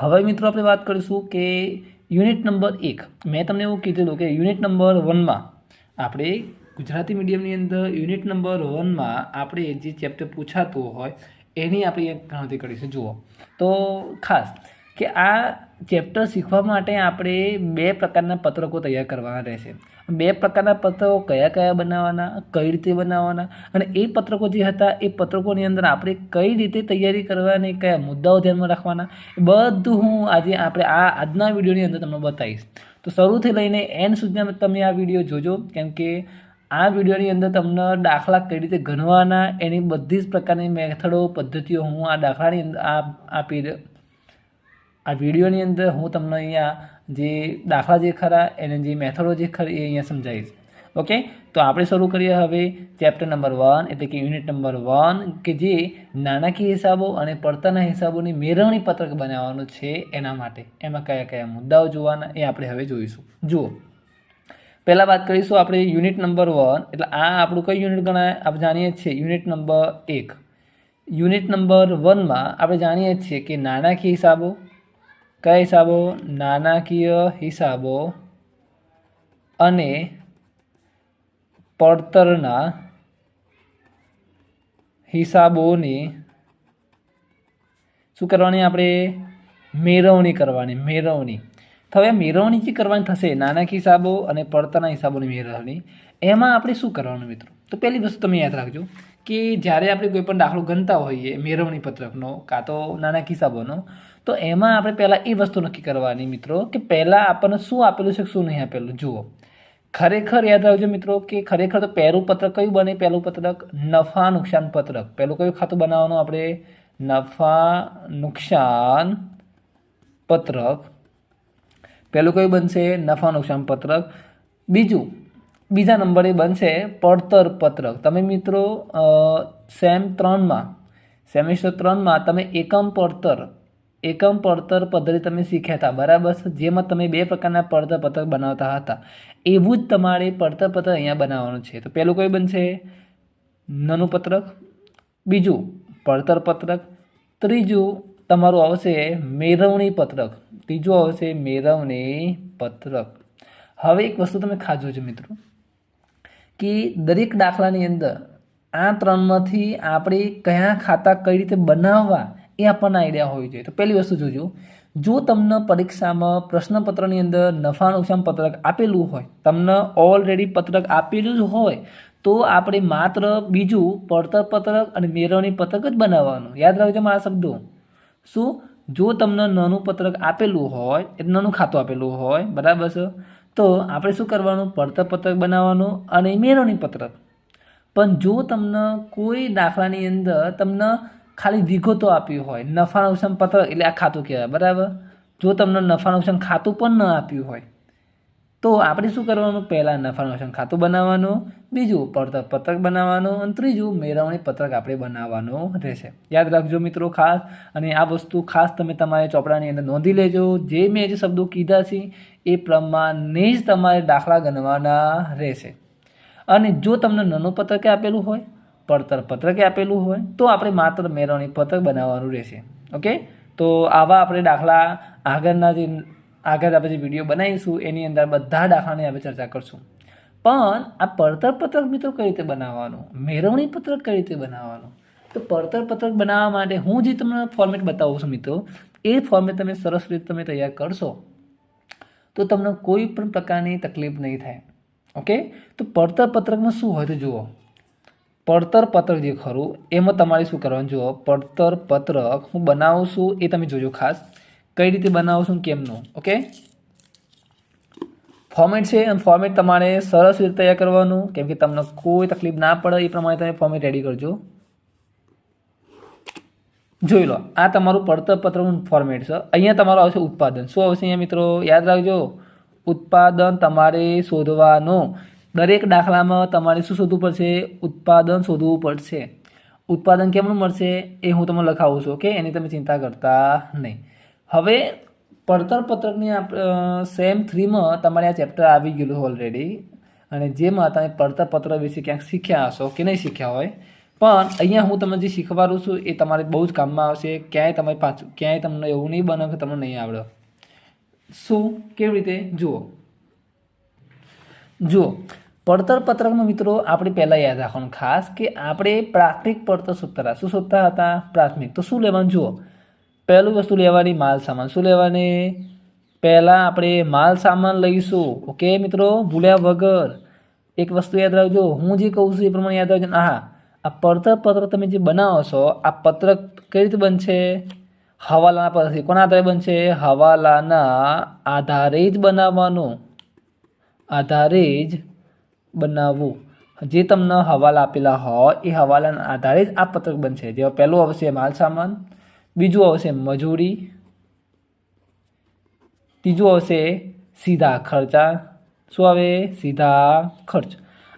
હવે મિત્રો આપણે વાત કરીશું કે યુનિટ નંબર એક. મેં તમને એવું કીધેલું કે યુનિટ નંબર વનમાં આપણે ગુજરાતી મીડિયમની અંદર યુનિટ નંબર વનમાં આપણે જે ચેપ્ટર પૂછાતું હોય એની આપણે ગણતરી કરીશું. જુઓ. તો ખાસ કે આ ચેપ્ટર શીખવા માટે આપણે બે પ્રકારના પત્રકો તૈયાર કરવાના રહેશે. બે પ્રકારના પત્રકો કયા કયા બનાવવાના, કઈ રીતે બનાવવાના અને એ પત્રકો જે હતા એ પત્રકોની અંદર આપણે કઈ રીતે તૈયારી કરવાની, કયા મુદ્દાઓ ધ્યાનમાં રાખવાના બધું હું આજે આપણે આ આજના વિડીયોની અંદર તમને બતાવીશ. તો શરૂથી લઈને એન્ડ સુધી તમે આ વીડિયો જોજો, કેમ કે આ વિડીયોની અંદર તમને દાખલા કઈ રીતે ગણવાના, એની બધી જ પ્રકારની મેથડો, પદ્ધતિઓ હું આ દાખલાની અંદર આ આપી આ વિડીયોની અંદર હું તમને અહીંયા જે દાખલા જે ખરા, એને જે મેથડો જે ખરી એ અહીંયા સમજાવીશ. ઓકે તો આપણે શરૂ કરીએ હવે ચેપ્ટર નંબર વન એટલે કે યુનિટ નંબર વન કે જે નાણાકીય હિસાબો અને પડતરના હિસાબોની મેળવણી પત્રક બનાવવાનું છે એના માટે. એમાં કયા કયા મુદ્દાઓ જોવાના એ આપણે હવે જોઈશું. જુઓ. પહેલાં વાત કરીશું આપણે યુનિટ નંબર વન એટલે આ આપણું કઈ યુનિટ ગણાય? આપણે જાણીએ છીએ યુનિટ નંબર એક. યુનિટ નંબર વનમાં આપણે જાણીએ છીએ કે નાણાકીય હિસાબો કયા હિસાબો? નાણાકીય હિસાબો અને પડતરના હિસાબોની શું કરવાની આપણે? મેળવણી કરવાની, મેળવણી. હવે મેળવણી જે કરવાની થશે, નાણાકીય હિસાબો અને પડતરના હિસાબોની મેળવણી, એમાં આપણે શું કરવાનું મિત્રો? તો પહેલી વસ્તુ તમે યાદ રાખજો કે જ્યારે આપણે કોઈ પણ દાખલો ગણતા હોઈએ, મેળવણી પત્રકનો, કાં તો નાણાકીય હિસાબોનો તો એમાં આપણે પહેલાં એ વસ્તુ નક્કી કરવાની મિત્રો કે પહેલાં આપણને શું આપેલું છે, શું નહીં આપેલું. જુઓ. ખરેખર યાદ રાખજો મિત્રો કે ખરેખર તો પહેલું પત્રક કયું બને? પહેલું પત્રક નફા નુકસાન પત્રક. પહેલું કયું ખાતું બનાવવાનું આપણે? નફા નુકસાન પત્રક. પહેલું કયું બનશે? નફા નુકસાન પત્રક. બીજું, બીજા નંબરે બનશે પડતર પત્રક. તમે મિત્રો સેમ ત્રણમાં, સેમિસ્ટર ત્રણમાં તમે એકમ પડતર એકમ પડતર પદ્ધતિ તમે શીખ્યા હતા. બરાબર છે? જેમાં તમે બે પ્રકારના પડતર પત્રક બનાવતા હતા. એવું જ તમારે પડતર પત્રક અહીંયા બનાવવાનું છે. તો પહેલું કયું બનશે? નાનું પત્રક. બીજું, પડતર પત્રક. ત્રીજું, તમારું આવશે મેળવણી પત્રક. ત્રીજું આવશે મેળવણી પત્રક. હવે એક વસ્તુ તમે ખાસ જોજો મિત્રો, કે દરેક દાખલાની અંદર આ ત્રણમાંથી આપણે કયા ખાતા કઈ રીતે બનાવવા એ આપણને આઈડિયા હોવી જોઈએ. તો પહેલી વસ્તુ જોજો. જો તમને પરીક્ષામાં પ્રશ્નપત્રની અંદર નફા નુકસાન પત્રક આપેલું હોય, તમને ઓલરેડી પત્રક આપેલું જ હોય, તો આપણે માત્ર બીજું પડતર પત્રક અને મેળવણી પત્રક જ બનાવવાનું. યાદ રાખજો મારા શબ્દો. શું? જો તમને નાનું પત્રક આપેલું હોય એટલે નાનું ખાતું આપેલું હોય, બરાબર છે? તો આપણે શું કરવાનું? પડતર પત્રક બનાવવાનું અને મેળવણી પત્રક. પણ જો તમને કોઈ દાખલાની અંદર તમને ખાલી વિગતો આપી હોય. નફા નુકસાન પત્રક એટલે આ ખાતું કહેવાય, બરાબર? જો તમને નફા ખાતું પણ ન આપ્યું હોય, તો આપણે શું કરવાનું? પહેલાં નફા ખાતું બનાવવાનું, બીજું પડતર પત્રક બનાવવાનું, અને ત્રીજું મેળવણી પત્રક આપણે બનાવવાનું રહેશે. યાદ રાખજો મિત્રો ખાસ, અને આ વસ્તુ ખાસ તમે તમારી ચોપડાની અંદર નોંધી લેજો. જે મેં જે શબ્દો કીધા છે, એ પ્રમાણે જ તમારે દાખલા ગણવાના રહેશે. અને જો તમને નાનું પત્રકે આપેલું હોય પડતર પત્રકે આપેલું હોય, તો આપણે માત્ર મેળવણી પત્રક બનાવવાનું રહેશે. ઓકે? તો આવા આપણે દાખલા આગળના જે, આગળ આપણે જે વીડિયો બનાવીશું, એની અંદર બધા દાખલાની આપણે ચર્ચા કરશું. પણ આ પડતર પત્રક મિત્રો કઈ રીતે બનાવવાનું? મેળવણી પત્રક કઈ રીતે બનાવવાનું? તો પડતર પત્રક બનાવવા માટે હું જે તમને ફોર્મેટ બતાવું છું મિત્રો, એ ફોર્મેટ તમે સરસ રીતે તમે તૈયાર કરશો, તો તમને કોઈ પણ પ્રકારની તકલીફ નહીં થાય. ઓકે? તો પડતર પત્રકમાં શું હોય તો જુઓ. પડતર પત્રક જે ખરું, એમાં તમારે શું કરવાનું? જુઓ, પડતર પત્રક હું બનાવું છું એ તમે જોજો ખાસ. કઈ રીતે બનાવું છું કેમનું ઓકે? ફોર્મેટ છે અને ફોર્મેટ તમારે સરસ રીતે તૈયાર કરવાનું. કેમ કે તમને કોઈ તકલીફ ના પડે, એ પ્રમાણે તમે ફોર્મેટ રેડી કરજો. જોઈ લો, આ તમારું પડતર પત્રકનું ફોર્મેટ છે. અહીંયા તમારું આવશે ઉત્પાદન. શું આવશે અહીંયા મિત્રો? યાદ રાખજો, ઉત્પાદન તમારે શોધવાનું. દરેક દાખલામાં તમારે શું શોધવું પડશે? ઉત્પાદન શોધવું પડશે. ઉત્પાદન કેમનું મળશે એ હું તમને લખાવું છું, ઓકે? એની તમે ચિંતા કરતા નહીં. હવે પડતર પત્રકની સેમ થ્રીમાં તમારે આ ચેપ્ટર આવી ગયેલું ઓલરેડી અને જેમાં તમે પડતર પત્ર વિશે ક્યાંક શીખ્યા હશો કે નહીં શીખ્યા હોય. પણ અહીંયા હું તમને જે શીખવાડું છું એ તમારે બહુ જ કામમાં આવશે. ક્યાંય તમે પાછું, ક્યાંય તમને એવું નહીં બને કે તમને નહીં આવડે. શું? કેવી રીતે? જુઓ. જુઓ. પડતર પત્રકમાં મિત્રો, આપણે પહેલાં યાદ રાખવાનું ખાસ કે આપણે પ્રાથમિક પડતર શોધતા શું શોધતા હતા? પ્રાથમિક. તો શું લેવાનું? જુઓ. પહેલું વસ્તુ લેવાની માલ સામાન. શું લેવાની? પહેલાં આપણે માલ સામાન લઈશું. ઓકે મિત્રો? ભૂલ્યા વગર. એક વસ્તુ યાદ રાખજો. હું જે કહું છું એ પ્રમાણે યાદ રાખજો. હા આ પડતર પત્રક તમે જે બનાવો છો, આ પત્રક કઈ રીતે બનશે? હવાલાના પરથી કોના આધારે બનશે? હવાલાના આધારે જ બનાવવાનું. આધારે જ બનાવવું. જે તમને હવાલા આપેલા હોય, એ હવાલાના આધારે જ આ પત્રક બનશે. જેમાં પહેલું આવશે માલસામાન બીજું આવશે મજૂરી, ત્રીજું આવશે સીધા ખર્ચા. શું આવે? સીધા ખર્ચ.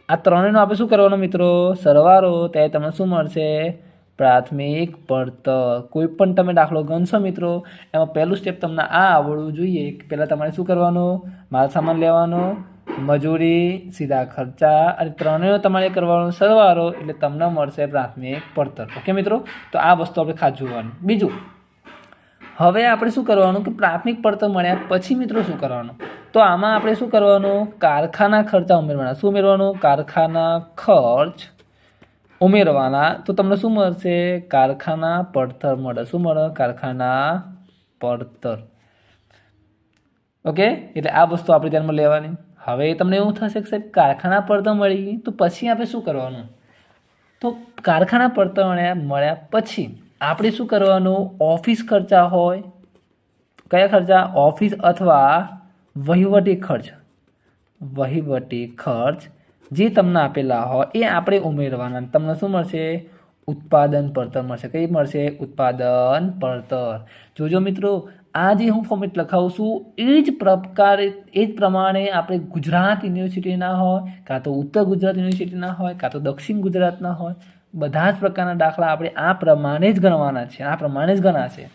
આ ત્રણેયનો આપણે શું કરવાનો મિત્રો? સરવારો. ત્યારે તમને શું મળશે? પ્રાથમિક પડતર કોઈ પણ તમે દાખલો ગણશો મિત્રો, એમાં પહેલું સ્ટેપ તમને આ આવડવું જોઈએ પહેલાં તમારે શું કરવાનું? માલસામાન લેવાનો મજૂરી, સીધા ખર્ચા, અને ત્રણેયનો તમારે કરવાનો સરવાળો એટલે તમને મળશે પ્રાથમિક પડતર. ઓકે મિત્રો? તો આ વસ્તુ આપણે ખાસ જોવાનું. બીજું, હવે આપણે શું કરવાનું કે પ્રાથમિક પડતર મળ્યા પછી મિત્રો શું કરવાનું? તો આમાં આપણે શું કરવાનું? કારખાના ખર્ચા ઉમેરવાના. શું ઉમેરવાનું? કારખાના ખર્ચ ઉમેરવાના. તો તમને શું મળશે? કારખાના પડતર મળે. શું મળે? કારખાના પડતર. ઓકે એટલે આ વસ્તુ આપણે ધ્યાનમાં લેવાની. હવે તમને એવું થશે કે સાહેબ, કારખાના પડતર મળી તો પછી આપણે શું કરવાનું? તો કારખાના પડતર મળ્યા પછી આપણે શું કરવાનું? ઓફિસ ખર્ચા હોય, કયા ખર્ચા? ઓફિસ અથવા વહીવટી ખર્ચ. વહીવટી ખર્ચ જે તમને આપેલા હોય, એ આપણે ઉમેરવાના. તમને શું મળશે? ઉત્પાદન પડતર મળશે. કઈ મળશે? ઉત્પાદન પડતર. જોજો મિત્રો, આ જે હું ફોર્મેટ લખાવું છું, એ જ પ્રકારે, એ જ પ્રમાણે આપણે ગુજરાત યુનિવર્સિટીના હોય, કાં તો ઉત્તર ગુજરાત યુનિવર્સિટીના હોય, કાં તો દક્ષિણ ગુજરાતના હોય, બધા જ પ્રકારના દાખલા આપણે આ પ્રમાણે જ ગણવાના છે, આ પ્રમાણે જ ગણાશે.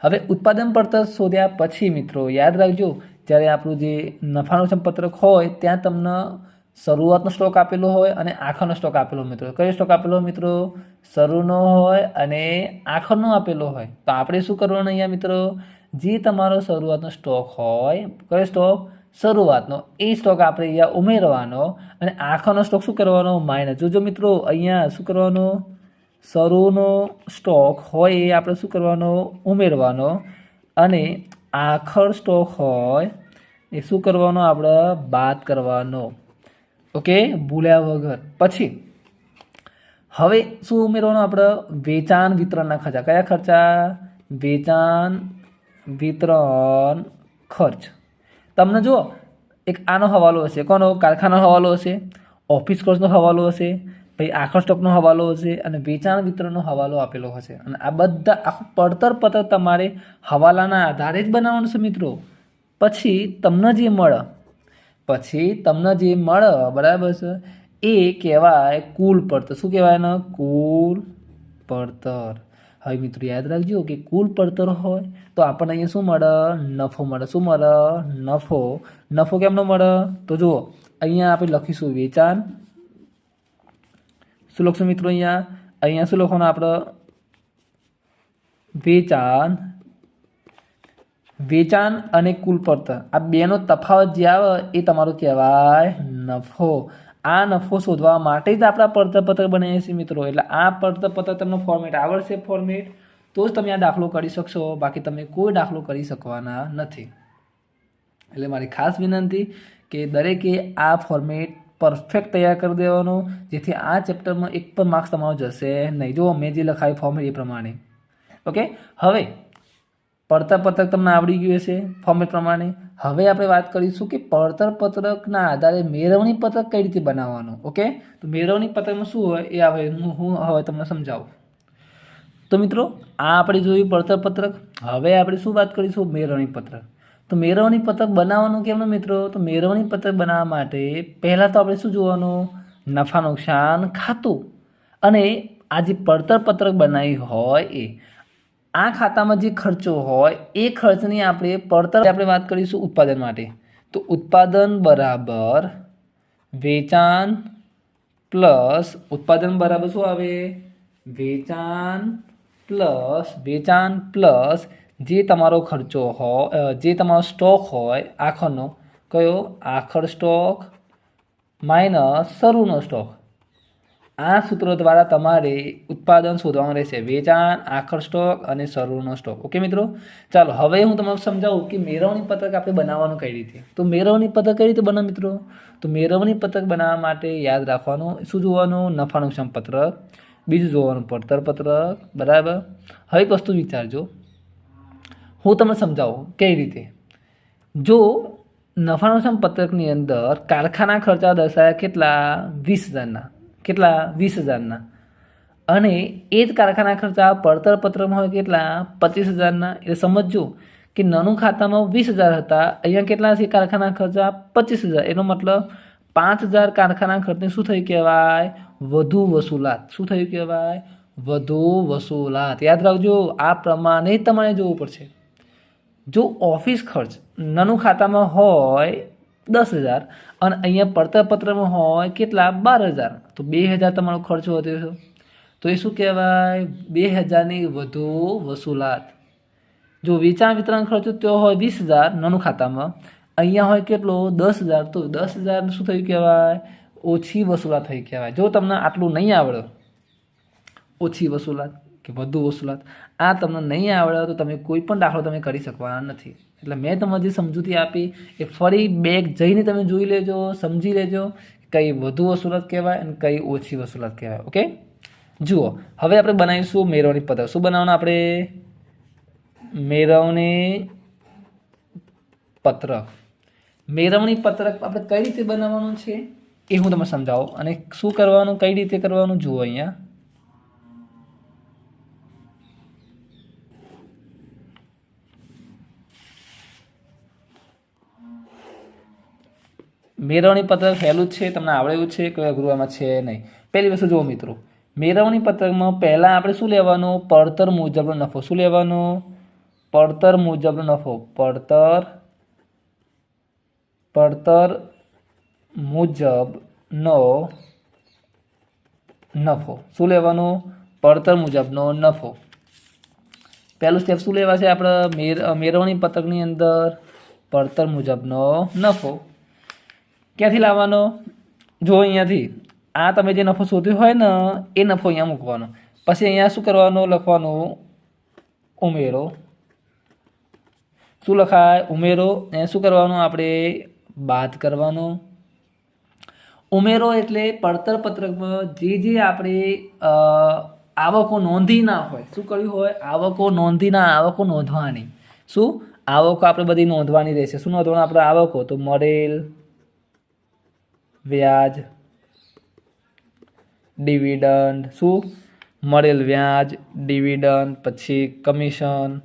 હવે ઉત્પાદન પડતર શોધ્યા પછી મિત્રો, યાદ રાખજો, જ્યારે આપણું જે નફાનું સંપત્રક હોય, ત્યાં તમને શરૂઆતનો સ્ટોક આપેલો હોય અને આખરનો સ્ટોક આપેલો મિત્રો. કયો સ્ટોક આપેલો મિત્રો? શરૂનો હોય અને આખરનો આપેલો હોય. તો આપણે શું કરવાનું અહીંયા મિત્રો? જે તમારો શરૂઆતનો સ્ટોક હોય, કયો સ્ટોક? શરૂઆતનો. એ સ્ટોક આપણે અહીંયા ઉમેરવાનો અને આખરનો સ્ટોક શું કરવાનો? માઇનસ. જોજો મિત્રો, અહીંયા શું કરવાનો? શરૂનો સ્ટોક હોય એ આપણે શું કરવાનો? ઉમેરવાનો. અને આખર સ્ટોક હોય એ શું કરવાનો? આપણે બાદ કરવાનો. ઓકે, ભૂલ્યા વગર. પછી, હવે શું ઉમેરવાનું આપણે? વેચાણ વિતરણના ખર્ચા. કયા ખર્ચા? વેચાણ વિતરણ ખર્ચ. તમને જુઓ, એક આનો હવાલો હશે. કોનો? કારખાનાનો હવાલો હશે, ઓફિસ ખર્ચનો હવાલો હશે, પછી આખર સ્ટોકનો હવાલો હશે અને વેચાણ વિતરણનો હવાલો આપેલો હશે. અને આ બધા, આખું પડતર પત્ર તમારે હવાલાના આધારે જ બનાવવાનું છે મિત્રો. પછી તમને જે મળે પછી તમને જે મળે, બરાબર છે, એ કહેવાય કુલ પડતર. શું કહેવાય ને કુલ પડતર. હવે મિત્રો યાદ રાખજો કે કુલ પડતર હોય તો આપણને અહીંયા શું મળે? નફો મળે. શું મળે? નફો. નફો કેમનો મળે? તો જુઓ, અહીંયા આપણે લખીશું વેચાણ. શું લખશું મિત્રો અહીંયા? અહીંયા શું લખવાનું આપણે? વેચાણ. વેચાણ અને કુલ પડતર. આ બેનો તફાવત જે આવે એ તમારું કહેવાય નફો. આ નફો શોધવા માટે જ આપણા પડતરપત્ર બનાવીએ છીએ મિત્રો. એટલે આ પડતરપત્ર તમને ફોર્મેટ આવડશે ફોર્મેટ તો જ તમે આ દાખલો કરી શકશો. બાકી તમે કોઈ દાખલો કરી શકવાના નથી. એટલે મારી ખાસ વિનંતી કે દરેકે આ ફોર્મેટ પરફેક્ટ તૈયાર કરી દેવાનો, જેથી આ ચેપ્ટરમાં એક પણ માર્ક્સ તમારો જશે નહીં. જો મેં જે લખાયું ફોર્મેટ એ પ્રમાણે. ઓકે હવે પડતર પત્રક તમને આવડી ગયું હશે ફોર્મેટ પ્રમાણે. હવે આપણે વાત કરીશું કે પડતર પત્રકના આધારે મેળવણી પત્રક કઈ રીતે બનાવવાનું, ઓકે? તો મેળવણી પત્રકમાં શું હોય એ હવે હું હું હવે તમને સમજાવું. તો મિત્રો, આ આપણે જોયું પડતર પત્રક હવે આપણે શું વાત કરીશું? મેળવણી પત્રક. તો મેળવણી પત્રક બનાવવાનું કેમ મિત્રો? તો મેળવણી પત્રક બનાવવા માટે પહેલાં તો આપણે શું જોવાનું? નફા નુકસાન ખાતું. અને આ જે પડતર પત્રક બનાવી હોય એ આ ખાતામાં જે ખર્ચો હોય, એ ખર્ચની આપણે પડતર આપણે વાત કરીશું ઉત્પાદન માટે. તો ઉત્પાદન બરાબર વેચાણ પ્લસ ઉત્પાદન બરાબર શું આવે? વેચાણ પ્લસ વેચાણ પ્લસ જે તમારો ખર્ચો હોય જે તમારો સ્ટોક હોય, આખરનો, કયો? આખર સ્ટોક માઇનસ શરૂનો સ્ટોક. આ સૂત્રો દ્વારા તમારે ઉત્પાદન શોધવાનું રહેશે. વેચાણ, આખર સ્ટોક અને શરૂનો સ્ટોક. ઓકે મિત્રો? ચાલો, હવે હું તમને સમજાવું કે મેળવણી પત્રક આપણે બનાવવાનું કઈ રીતે. તો મેળવણી પત્રક કઈ રીતે બનાવ મિત્રો? તો મેળવણી પત્રક બનાવવા માટે યાદ રાખવાનું, શું જોવાનું? નફા પત્રક. બીજું જોવાનું, પડતર પત્રક. બરાબર? હવે એક વસ્તુ વિચારજો. હું તમને સમજાવું કઈ રીતે. જો નફા નુકસાન પત્રકની અંદર કારખાના ખર્ચા દર્શાવ્યા કેટલા? વીસ હજારના. કેટલા? વીસ હજારના. અને એ જ કારખાના ખર્ચા પડતર પત્રમાં હોય કેટલા? પચીસ હજારના. એટલે સમજજો કે નાનું ખાતામાં વીસ હજાર હતા, અહીંયા કેટલા છે કારખાના ખર્ચા? પચીસ હજાર. એનો મતલબ પાંચ હજાર કારખાના ખર્ચને શું થયું કહેવાય? વધુ વસૂલાત. શું થયું કહેવાય? વધુ વસૂલાત. યાદ રાખજો, આ પ્રમાણે તમારે જોવું પડશે. જો ઓફિસ ખર્ચ નાનું ખાતામાં હોય દસ હજાર અને અહીંયા પડતર પત્રમાં હોય કેટલા? બાર હજાર. તો બે હજાર તમારો ખર્ચો વધ્યો છે. તો એ શું કહેવાય? બે હજારની વધુ વસૂલાત. જો વેચાણ વિતરણ ખર્ચો તો હોય વીસ હજાર નાનું ખાતામાં, અહીંયા હોય કેટલો? દસ હજાર. તો દસ હજાર શું થયું કહેવાય? ઓછી વસૂલાત થઈ કહેવાય. જો તમને આટલું નહીં આવડે, ઓછી વસૂલાત. કે વધુ વસૂલાત આ તમને નહીં આવડે તો તમે કોઈ પણ દાખલો તમે કરી શકવાના નથી. એટલે મેં તમને જે સમજૂતી આપી એ ફરી બેગ જઈને તમે જોઈ લેજો, સમજી લેજો કઈ વધુ વસૂલાત કહેવાય અને કઈ ઓછી વસૂલાત કહેવાય, ઓકે? જુઓ, હવે આપણે બનાવીશું મેળવણી પત્રક શું બનાવવાનું આપણે? મેળવણી પત્રક મેળવણી પત્રક આપણે કઈ રીતે બનાવવાનું છે એ હું તમને સમજાવું. અને શું કરવાનું, કઈ રીતે કરવાનું, જુઓ અહીંયા. મેળવણી પત્રક સહેલું છે, તમને આવડે એવું છે કે ગૃહમાં છે નહીં? પહેલી વસ્તુ જુઓ મિત્રો, મેળવણી પત્રકમાં પહેલાં આપણે શું લેવાનું? પડતર મુજબનો નફો. શું લેવાનો? પડતર મુજબનો નફો. પડતર પડતર મુજબનો નફો. શું લેવાનું? પડતર મુજબનો નફો. પહેલું સ્ટેપ શું લેવા છે આપણે મેળવણી પત્રકની અંદર પડતર મુજબનો નફો. ક્યાંથી લાવવાનો? જો અહીંયાથી. આ તમે જે નફો શોધ્યો હોય ને, એ નફો અહીંયા મૂકવાનો. પછી અહીંયા શું કરવાનું, લખવાનું? ઉમેરો. શું લખાય? ઉમેરો. એ શું કરવાનું આપણે? બાદ કરવાનો. ઉમેરો એટલે પડતર પત્રકમાં જે જે આપણે આવકો નોંધી ના હોય. શું કર્યું હોય? આવકો નોંધી ના, આવકો નોંધવાની. શું? આવકો આપણે બધી નોંધવાની રહેશે. શું નોંધવાનું? આપણે આવકો. તો મળેલ વ્યાજ ડિવિડન્ડ શું? મળેલ વ્યાજ ડિવિડન્ડ પછી કમિશન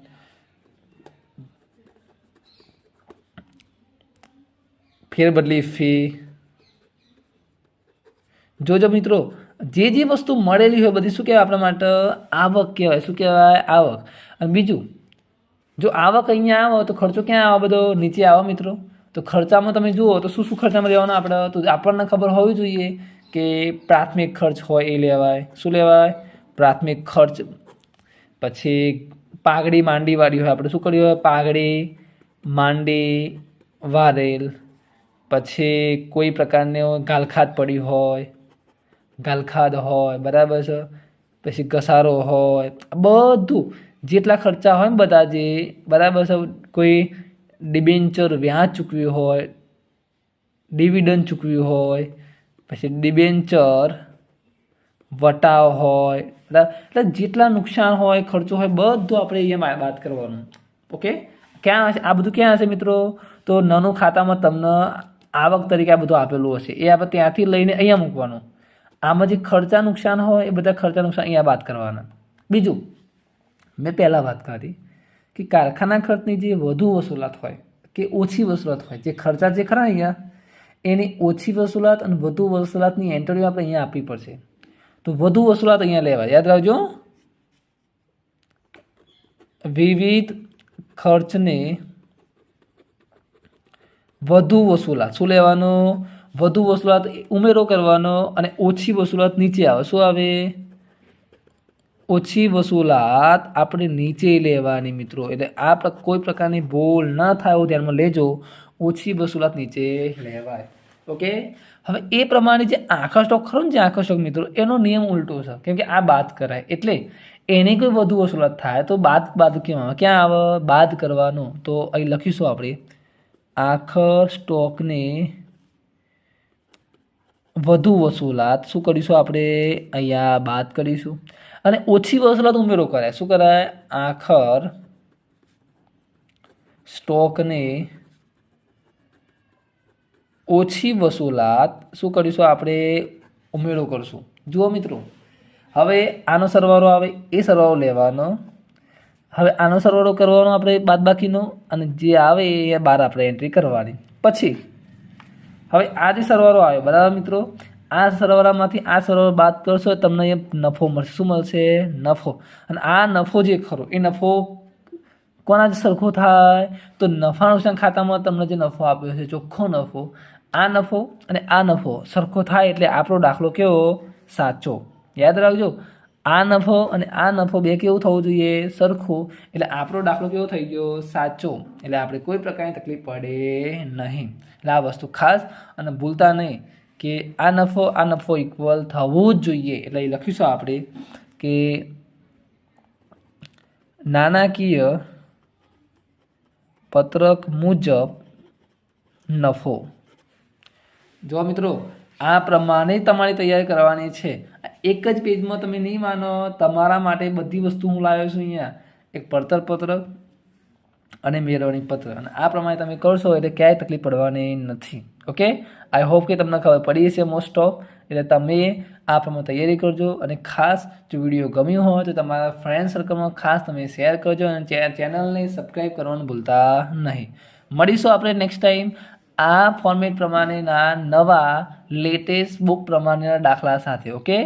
ફેરબદલી ફી જોજો મિત્રો, જે જે વસ્તુ મળેલી હોય બધી શું કહેવાય આપણા માટે? આવક કહેવાય. શું કહેવાય? આવક. અને બીજું, જો આવક અહીંયા આવો તો ખર્ચો ક્યાં આવે? બધો નીચે આવો મિત્રો. તો ખર્ચામાં તમે જુઓ તો શું શું ખર્ચામાં લેવાના આપણે? તો આપણને ખબર હોવી જોઈએ કે પ્રાથમિક ખર્ચ હોય એ લેવાય. શું લેવાય? પ્રાથમિક ખર્ચ. પછી પાઘડી માંડી વાળી હોય આપણે. શું કર્યું હોય? પાઘડી, માંડી, વારેલ. પછી કોઈ પ્રકારની ગાલખાત પડી હોય. ગાલખાદ હોય, બરાબર છે? પછી ઘસારો હોય. બધું જેટલા ખર્ચા હોય ને બધા જે, બરાબર છે? કોઈ ડિબેન્ચર વ્યાજ ચૂકવ્યું હોય, ડિવિડન્ડ ચૂકવ્યું હોય, પછી ડિબેન્ચર વટાવ હોય એટલે જેટલા નુકસાન હોય, ખર્ચો હોય, બધું આપણે અહીંયા વાત કરવાનું. ઓકે? ક્યાં હશે? આ બધું ક્યાં હશે મિત્રો? તો નાનું ખાતામાં તમને આવક તરીકે આ બધું આપેલું હશે. એ આપણે ત્યાંથી લઈને અહીંયા મૂકવાનું. આમાં જે ખર્ચા નુકસાન હોય, એ બધા ખર્ચા નુકસાન અહીંયા વાત કરવાના. બીજું, મેં પહેલાં વાત કરી. કે કારખાના ખર્ચની જે વધુ વસૂલાત હોય કે ઓછી વસૂલાત હોય, જે ખર્ચા જે ખરા અહીંયા, એની ઓછી વસૂલાત અને વધુ વસૂલાતની એન્ટ્રીઓ આપણે અહીંયા આપવી પડશે. તો વધુ વસૂલાત અહીંયા લેવા યાદ રાખજો. વિવિધ ખર્ચને વધુ વસૂલાત. શું લેવાનો? વધુ વસૂલાત ઉમેરો કરવાનો અને ઓછી વસૂલાત નીચે આવે. શું આવે? ઓછી વસૂલાત આપણે નીચે લેવાની મિત્રો. એટલે આ કોઈ પ્રકારની ભૂલ ન થાય એવું ધ્યાનમાં લેજો. ઓછી વસૂલાત નીચે લેવાય. ઓકે? હવે એ પ્રમાણે જે આખા સ્ટોક ખરો ને જે આખા મિત્રો, એનો નિયમ ઉલટો છે. કેમ કે આ બાદ કરાય. એટલે એની કોઈ વધુ વસૂલાત થાય તો બાદ બાદ કેમ આવે? ક્યાં આવે? બાદ કરવાનો. તો અહીં લખીશું આપણે. આખર સ્ટોકને વધુ વસૂલાત શું કરીશું આપણે? અહીંયા બાદ કરીશું. અને ઓછી વસૂલાત ઉમેરો કરાય શું કરાય? આખર સ્ટોકને ઓછી વસૂલાત શું કરીશું? આપણે ઉમેરો કરશું. જુઓ મિત્રો, હવે આનો સરવાળો આવે, એ સરવાળો લેવાનો. હવે આનો સરવાળો કરવાનો આપણે બાદબાકીનો અને જે આવે એ બહાર આપણે એન્ટ્રી કરવાની. પછી, હવે આ જે સરવાળો આવ્યો, બરાબર મિત્રો? આ સરવાળામાંથી આ સરવાળો બાદ કરશો તમને એ નફો મળશે. શું મળશે? નફો. અને આ નફો જે ખરો, એ નફો કોના જ સરખો થાય? તો નફા નુકસાન ખાતામાં તમને જે નફો આપ્યો છે, ચોખ્ખો નફો, આ નફો અને આ નફો સરખો થાય એટલે આપણો દાખલો કેવો સાચો. યાદ રાખજો, આ નફો અને આ નફો બે કેવું થવું જોઈએ? સરખું. એટલે આપણો દાખલો કેવો થઈ ગયો? સાચો. એટલે આપણે કોઈ પ્રકારની તકલીફ પડે નહીં. એટલે આ વસ્તુ ખાસ અને ભૂલતા નહીં. કે આ નફો આ નફો ઇક્વલ થવું જ જોઈએ. એટલે એ લખીશું આપણે કે નાણાકીય પત્રક મુજબ નફો. જો મિત્રો, આ પ્રમાણે તમારી તૈયારી કરવાની છે. એક જ પેજમાં તમે નહીં માનો, તમારા માટે બધી વસ્તુ હું લાવ્યો છું અહીંયા. એક પડતર પત્રક અને મેળવણી પત્ર. અને આ પ્રમાણે તમે કરશો એટલે ક્યાંય તકલીફ પડવાની નથી. ઓકે આઈ હોપ કે તમને ખબર પડી હશે મોસ્ટ ઓફ એટલે તમે આ પ્રમાણે તૈયારી કરજો અને ખાસ જો વીડિયો ગમ્યો હોય તો તમારા ફ્રેન્ડ સર્કલમાં ખાસ તમે શેર કરજો અને ચેનલને સબસ્ક્રાઈબ કરવાનું ભૂલતા નહીં. મળીશું આપણે નેક્સ્ટ ટાઈમ આ ફોર્મેટ પ્રમાણેના નવા લેટેસ્ટ બુક પ્રમાણેના દાખલા સાથે. ઓકે